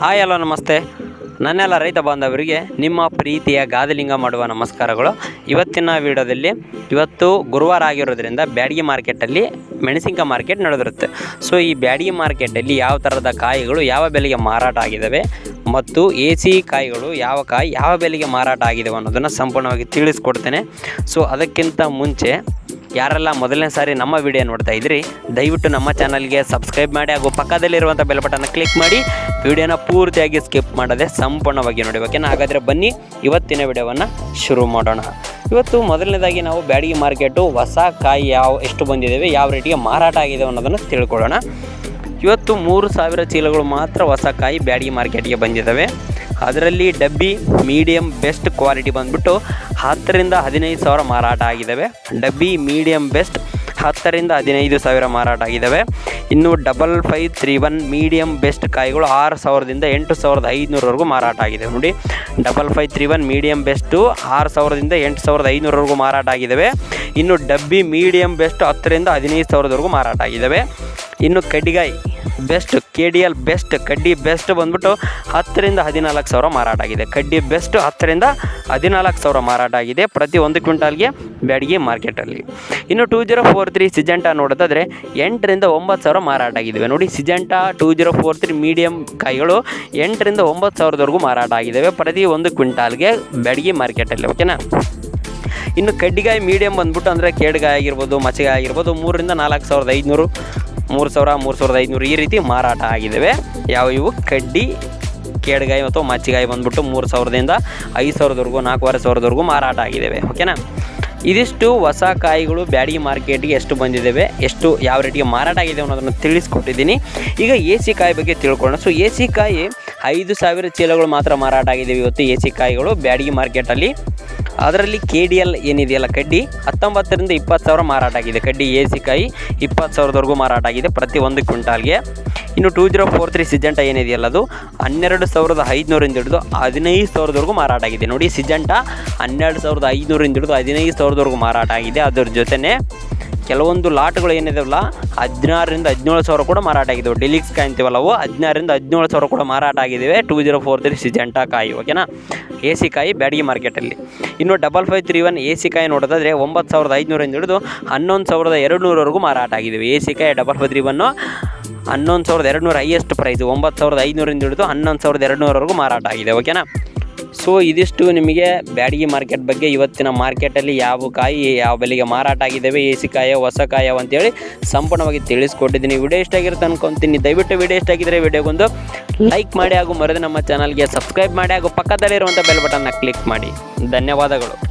Hi, hello, ನಮಸ್ತೆ. ನನ್ನೆಲ್ಲ ರೈತ ಬಾಂಧವರಿಗೆ ನಿಮ್ಮ ಪ್ರೀತಿಯ ಗಾದಲಿಂಗ ಮಾಡುವ ನಮಸ್ಕಾರಗಳು. ಇವತ್ತಿನ ವಿಡಿಯೋದಲ್ಲಿ ಇವತ್ತು ಗುರುವಾರ ಆಗಿರೋದ್ರಿಂದ ಬ್ಯಾಡಗಿ ಮಾರ್ಕೆಟಲ್ಲಿ ಮೆಣಸಿನ್ಕಾಯಿ ಮಾರ್ಕೆಟ್ ನಡೆದಿರುತ್ತೆ. ಸೊ, ಈ ಬ್ಯಾಡಗಿ ಮಾರ್ಕೆಟಲ್ಲಿ ಯಾವ ಥರದ ಕಾಯಿಗಳು, ಯಾವ ಬೆಲೆಗೆ ಮಾರಾಟ ಆಗಿದ್ದಾವೆ ಮತ್ತು ಎ ಸಿ ಕಾಯಿಗಳು ಯಾವ ಕಾಯಿ, ಯಾವ ಬೆಲೆಗೆ ಮಾರಾಟ ಆಗಿದ್ದಾವೆ ಅನ್ನೋದನ್ನು ಸಂಪೂರ್ಣವಾಗಿ ತಿಳಿಸ್ಕೊಡ್ತೇನೆ. ಸೊ, ಅದಕ್ಕಿಂತ ಮುಂಚೆ ಯಾರೆಲ್ಲ ಮೊದಲನೇ ಸಾರಿ ನಮ್ಮ ವಿಡಿಯೋ ನೋಡ್ತಾ ಇದ್ರಿ ದಯವಿಟ್ಟು ನಮ್ಮ ಚಾನಲ್ಗೆ ಸಬ್ಸ್ಕ್ರೈಬ್ ಮಾಡಿ ಹಾಗೂ ಪಕ್ಕದಲ್ಲಿರುವಂಥ ಬೆಲ್ ಬಟನ್ನ ಕ್ಲಿಕ್ ಮಾಡಿ. ವಿಡಿಯೋನ ಪೂರ್ತಿಯಾಗಿ ಸ್ಕಿಪ್ ಮಾಡದೆ ಸಂಪೂರ್ಣವಾಗಿ ನೋಡಿ. ಓಕೆನಾ ಹಾಗಾದರೆ ಬನ್ನಿ, ಇವತ್ತಿನ ವಿಡಿಯೋವನ್ನು ಶುರು ಮಾಡೋಣ. ಇವತ್ತು ಮೊದಲನೇದಾಗಿ ನಾವು ಬ್ಯಾಡಗಿ ಮಾರ್ಕೆಟು ಹೊಸ ಕಾಯಿ ಯಾವ, ಎಷ್ಟು ಬಂದಿದ್ದೇವೆ ಯಾವ ರೇಟಿಗೆ ಮಾರಾಟ ಆಗಿದೆ ಅನ್ನೋದನ್ನು ತಿಳ್ಕೊಳ್ಳೋಣ. ಇವತ್ತು ಮೂರು ಸಾವಿರ ಚೀಲಗಳು ಮಾತ್ರ ಹೊಸ ಕಾಯಿ ಬ್ಯಾಡಗಿ ಮಾರ್ಕೆಟ್ಗೆ ಬಂದಿದ್ದಾವೆ ಅದರಲ್ಲಿ ಡಬ್ಬಿ ಮೀಡಿಯಮ್ ಬೆಸ್ಟ್ ಕ್ವಾಲಿಟಿ ಬಂದ್ಬಿಟ್ಟು ಹತ್ತರಿಂದ ಹದಿನೈದು ಸಾವಿರ ಮಾರಾಟ ಆಗಿದ್ದಾವೆ ಡಬ್ಬಿ ಮೀಡಿಯಮ್ ಬೆಸ್ಟ್ ಹತ್ತರಿಂದ ಹದಿನೈದು ಸಾವಿರ ಮಾರಾಟ ಆಗಿದ್ದಾವೆ ಇನ್ನು double five three one medium best ಕಾಯಿಗಳು ಆರು ಸಾವಿರದಿಂದ ಎಂಟು ಸಾವಿರದ ಐದುನೂರವರೆಗೂ ಮಾರಾಟ ಆಗಿದೆ. ನೋಡಿ, double five three one medium best ಆರು ಸಾವಿರದಿಂದ ಎಂಟು ಸಾವಿರದ ಐನೂರವರೆಗೂ ಮಾರಾಟ ಆಗಿದ್ದಾವೆ ಇನ್ನು ಡಬ್ಬಿ ಮೀಡಿಯಮ್ ಬೆಸ್ಟ್ ಹತ್ತರಿಂದ ಹದಿನೈದು ಸಾವಿರದವರೆಗೂ ಮಾರಾಟ ಆಗಿದ್ದಾವೆ ಇನ್ನು ಕಡ್ಡಿಗಾಯಿ best K D L best ಕಡ್ಡಿ ಬೆಸ್ಟ್ ಬಂದ್ಬಿಟ್ಟು ಹತ್ತರಿಂದ ಹದಿನಾಲ್ಕು ಸಾವಿರ ಮಾರಾಟ ಆಗಿದೆ. ಕಡ್ಡಿ ಬೆಸ್ಟ್ ಹತ್ತರಿಂದ ಹದಿನಾಲ್ಕು ಸಾವಿರ ಮಾರಾಟ ಆಗಿದೆ ಪ್ರತಿ ಒಂದು ಕ್ವಿಂಟಾಲ್ಗೆ ಬ್ಯಾಡಗಿ ಮಾರ್ಕೆಟಲ್ಲಿ. ಇನ್ನು two zero four three Syngenta ನೋಡೋದಾದರೆ ಎಂಟರಿಂದ ಒಂಬತ್ತು ಸಾವಿರ ಮಾರಾಟ ಆಗಿದ್ದಾವೆ. ನೋಡಿ Syngenta two zero four three medium ಕಾಯಿಗಳು ಎಂಟರಿಂದ ಒಂಬತ್ತು ಸಾವಿರದವರೆಗೂ ಮಾರಾಟ ಆಗಿದ್ದಾವೆ ಪ್ರತಿ ಒಂದು ಕ್ವಿಂಟಾಲ್ಗೆ ಬ್ಯಾಡಗಿ ಮಾರ್ಕೆಟಲ್ಲಿ ಓಕೆನಾ ಇನ್ನು ಕಡ್ಡಿಗಾಯಿ ಮೀಡಿಯಂ ಬಂದ್ಬಿಟ್ಟು ಅಂದರೆ ಕೇಡ್ಗಾಯಿ ಆಗಿರ್ಬೋದು ಮಚ್ಚಗಾಯಿ ಆಗಿರ್ಬೋದು ಮೂರರಿಂದ ನಾಲ್ಕು ಸಾವಿರದ ಐದುನೂರು ಮೂರು ಸಾವಿರ, ಮೂರು ಸಾವಿರದ ಐದುನೂರು ಈ ರೀತಿ ಮಾರಾಟ ಆಗಿದ್ದಾವೆ. ಯಾವ ಇವು? ಕಡ್ಡಿ, ಕೇಡ್ಗಾಯಿ ಮತ್ತು ಮಚ್ಚಿಗಾಯಿ ಬಂದ್ಬಿಟ್ಟು ಮೂರು ಸಾವಿರದಿಂದ ಐದು ಸಾವಿರದವರೆಗೂ, ನಾಲ್ಕೂವರೆ ಸಾವಿರದವರೆಗೂ ಮಾರಾಟ ಆಗಿದ್ದಾವೆ. ಓಕೆನಾ? ಇದಿಷ್ಟು ಹೊಸ ಕಾಯಿಗಳು ಬ್ಯಾಡಗಿ ಮಾರ್ಕೆಟ್ಗೆ ಎಷ್ಟು ಬಂದಿದ್ದಾವೆ, ಎಷ್ಟು ಯಾವ ರೇಟಿಗೆ ಮಾರಾಟ ಆಗಿದೆ ಅನ್ನೋದನ್ನು ತಿಳಿಸ್ಕೊಟ್ಟಿದ್ದೀನಿ. ಈಗ ಎ ಸಿ ಕಾಯಿ ಬಗ್ಗೆ ತಿಳ್ಕೊಳ್ಳೋಣ. ಸೊ ಎ ಸಿ ಕಾಯಿ ಐದು ಸಾವಿರ ಚೀಲಗಳು ಮಾತ್ರ ಮಾರಾಟ ಆಗಿದ್ದಾವೆ ಇವತ್ತು. ಎ ಸಿ ಕಾಯಿಗಳು ಬ್ಯಾಡಗಿ ಮಾರ್ಕೆಟಲ್ಲಿ ಅದರಲ್ಲಿ ಕೆ ಡಿ ಎಲ್ ಏನಿದೆಯಲ್ಲ ಕಡ್ಡಿ? ಹತ್ತೊಂಬತ್ತರಿಂದ ಇಪ್ಪತ್ತು ಸಾವಿರ ಮಾರಾಟ ಆಗಿದೆ. ಕಡ್ಡಿ ಎ ಸಿ ಕಾಯಿ ಇಪ್ಪತ್ತು ಸಾವಿರದವರೆಗೂ ಮಾರಾಟ ಆಗಿದೆ ಪ್ರತಿ ಒಂದು ಕ್ವಿಂಟಾಲ್ಗೆ. ಇನ್ನು two zero four three Syngenta ಏನಿದೆಯಲ್ಲ ಅದು? ಹನ್ನೆರಡು ಸಾವಿರದ ಐದುನೂರಿಂದ ಹಿಡಿದು ಹದಿನೈದು ಸಾವಿರದವರೆಗೂ ಮಾರಾಟ ಆಗಿದೆ. ನೋಡಿ ಸಿಜೆಂಟ ಹನ್ನೆರಡು ಸಾವಿರದ ಐದುನೂರಿಂದ ಹಿಡಿದು ಹದಿನೈದು ಸಾವಿರದವರೆಗೂ ಮಾರಾಟ ಆಗಿದೆ. ಅದರ ಜೊತೆನೇ ಕೆಲವೊಂದು ಲಾಟ್ಗಳು ಏನಿದಾವಲ್ಲ, ಹದಿನಾರರಿಂದ ಹದಿನೇಳು ಸಾವಿರ ಕೂಡ ಮಾರಾಟ ಆಗಿದ್ದಾವೆ ಡಿಲಿಕ್ಸ್ ಕಾಯಿ ಅಂತೀವಲ್ಲ ಅವು, ಹದಿನಾರರಿಂದ ಹದಿನೇಳು ಸಾವಿರ ಕೂಡ ಮಾರಾಟ ಆಗಿದ್ದಾವೆ two zero four three Syngenta ಕಾಯಿ ಓಕೆನಾ? ಎ ಸಿ ಕಾಯಿ ಬ್ಯಾಡಗಿ ಮಾರ್ಕೆಟಲ್ಲಿ ಇನ್ನು double five three one A C ಕಾಯಿ ನೋಡೋದಾದರೆ ಒಂಬತ್ತು ಸಾವಿರದ ಐದುನೂರಿಂದ ಹಿಡಿದು ಹನ್ನೊಂದು ಸಾವಿರದ ಎರಡು ನೂರವರೆಗೂ ಮಾರಾಟ ಆಗಿದ್ದಾವೆ ಎ ಸಿ ಕಾಯಿ ಡಬಲ್ ಫೈವ್ ತ್ರೀ ಒನ್ನು ಹನ್ನೊಂದು ಸಾವಿರದ ಎರಡು ನೂರ ಹೈಯೆಸ್ಟ್ ಪ್ರೈಸು ಒಂಬತ್ತು ಸಾವಿರದ ಐದುನೂರಿಂದ ಹಿಡಿದು ಹನ್ನೊಂದು ಸಾವಿರದ ಎರಡು ನೂರವರೆಗೂ ಮಾರಾಟ ಆಗಿದೆ. ಓಕೆನಾ? ಸೊ ಇದಿಷ್ಟು ನಿಮಗೆ ಬ್ಯಾಡಗಿ ಮಾರ್ಕೆಟ್ ಬಗ್ಗೆ ಇವತ್ತಿನ ಮಾರ್ಕೆಟಲ್ಲಿ ಯಾವ ಕಾಯಿ, ಯಾವ ಬೆಲೆಗೆ ಮಾರಾಟ ಆಗಿದ್ದಾವೆ ಎ ಸಿ ಕಾಯ, ಹೊಸ ಕಾಯೋ ಅಂತೇಳಿ ಸಂಪೂರ್ಣವಾಗಿ ತಿಳಿಸ್ಕೊಟ್ಟಿದ್ದೀನಿ. ವಿಡಿಯೋ ಇಷ್ಟ ಆಗಿರುತ್ತೆ ಅನ್ಕೊತೀನಿ. ದಯವಿಟ್ಟು ವಿಡಿಯೋ ಇಷ್ಟ ಆಗಿದ್ರೆ ವಿಡಿಯೋಗೊಂದು ಲೈಕ್ ಮಾಡಿ ಹಾಗೂ ಮರೆದು ನಮ್ಮ ಚಾನಲ್ಗೆ ಸಬ್ಸ್ಕ್ರೈಬ್ ಮಾಡಿ ಹಾಗೂ ಪಕ್ಕದಲ್ಲಿರುವಂಥ ಬೆಲ್ ಬಟನ್ನ ಕ್ಲಿಕ್ ಮಾಡಿ. ಧನ್ಯವಾದಗಳು.